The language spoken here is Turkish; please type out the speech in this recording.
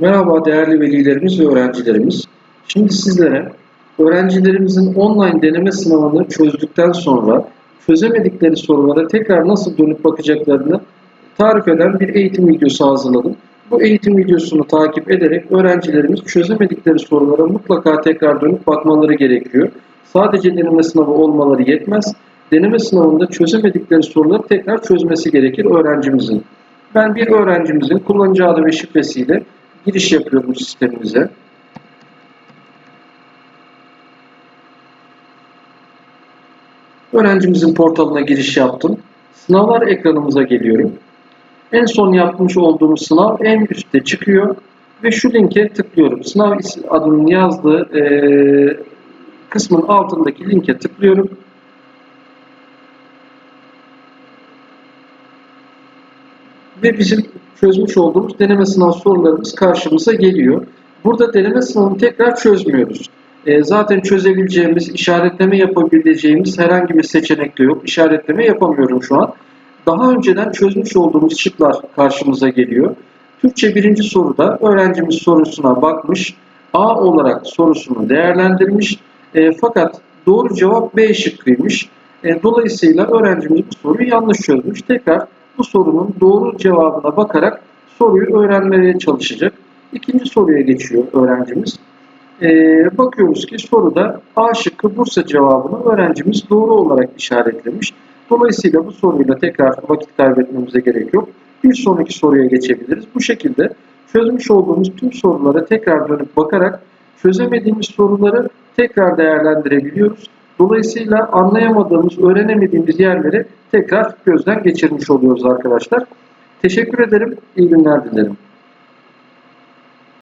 Merhaba değerli velilerimiz ve öğrencilerimiz. Şimdi sizlere öğrencilerimizin online deneme sınavını çözdükten sonra çözemedikleri sorulara tekrar nasıl dönüp bakacaklarını tarif eden bir eğitim videosu hazırladım. Bu eğitim videosunu takip ederek öğrencilerimiz çözemedikleri sorulara mutlaka tekrar dönüp bakmaları gerekiyor. Sadece deneme sınavı olmaları yetmez. Deneme sınavında çözemedikleri soruları tekrar çözmesi gerekir öğrencimizin. Ben bir öğrencimizin kullanıcı adı ve şifresiyle giriş yapıyorum sistemimize. Öğrencimizin portalına giriş yaptım. Sınavlar ekranımıza geliyorum. En son yapmış olduğum sınav en üstte çıkıyor ve şu linke tıklıyorum. Sınav adının yazdığı e, kısmın altındaki linke tıklıyorum. Ve bizim çözmüş olduğumuz deneme sınav sorularımız karşımıza geliyor. Burada deneme sınavını tekrar çözmüyoruz. E, zaten çözebileceğimiz, işaretleme yapabileceğimiz herhangi bir seçenek de yok. İşaretleme yapamıyorum şu an. Daha önceden çözmüş olduğumuz şıklar karşımıza geliyor. Türkçe birinci soruda öğrencimiz sorusuna bakmış, A olarak sorusunu değerlendirmiş. E, fakat doğru cevap B şıkkıymış. E, dolayısıyla öğrencimiz bu soruyu yanlış çözmüş. Tekrar bu sorunun doğru cevabına bakarak soruyu öğrenmeye çalışacak. İkinci soruya geçiyor öğrencimiz. Ee, bakıyoruz ki soruda A şıkkı Bursa cevabını öğrencimiz doğru olarak işaretlemiş. Dolayısıyla bu soruyla tekrar vakit kaybetmemize gerek yok. Bir sonraki soruya geçebiliriz. Bu şekilde çözmüş olduğumuz tüm sorulara tekrar dönüp bakarak çözemediğimiz soruları tekrar değerlendirebiliyoruz. Dolayısıyla anlayamadığımız, öğrenemediğimiz yerleri tekrar gözden geçirmiş oluyoruz arkadaşlar. Teşekkür ederim. İyi günler dilerim.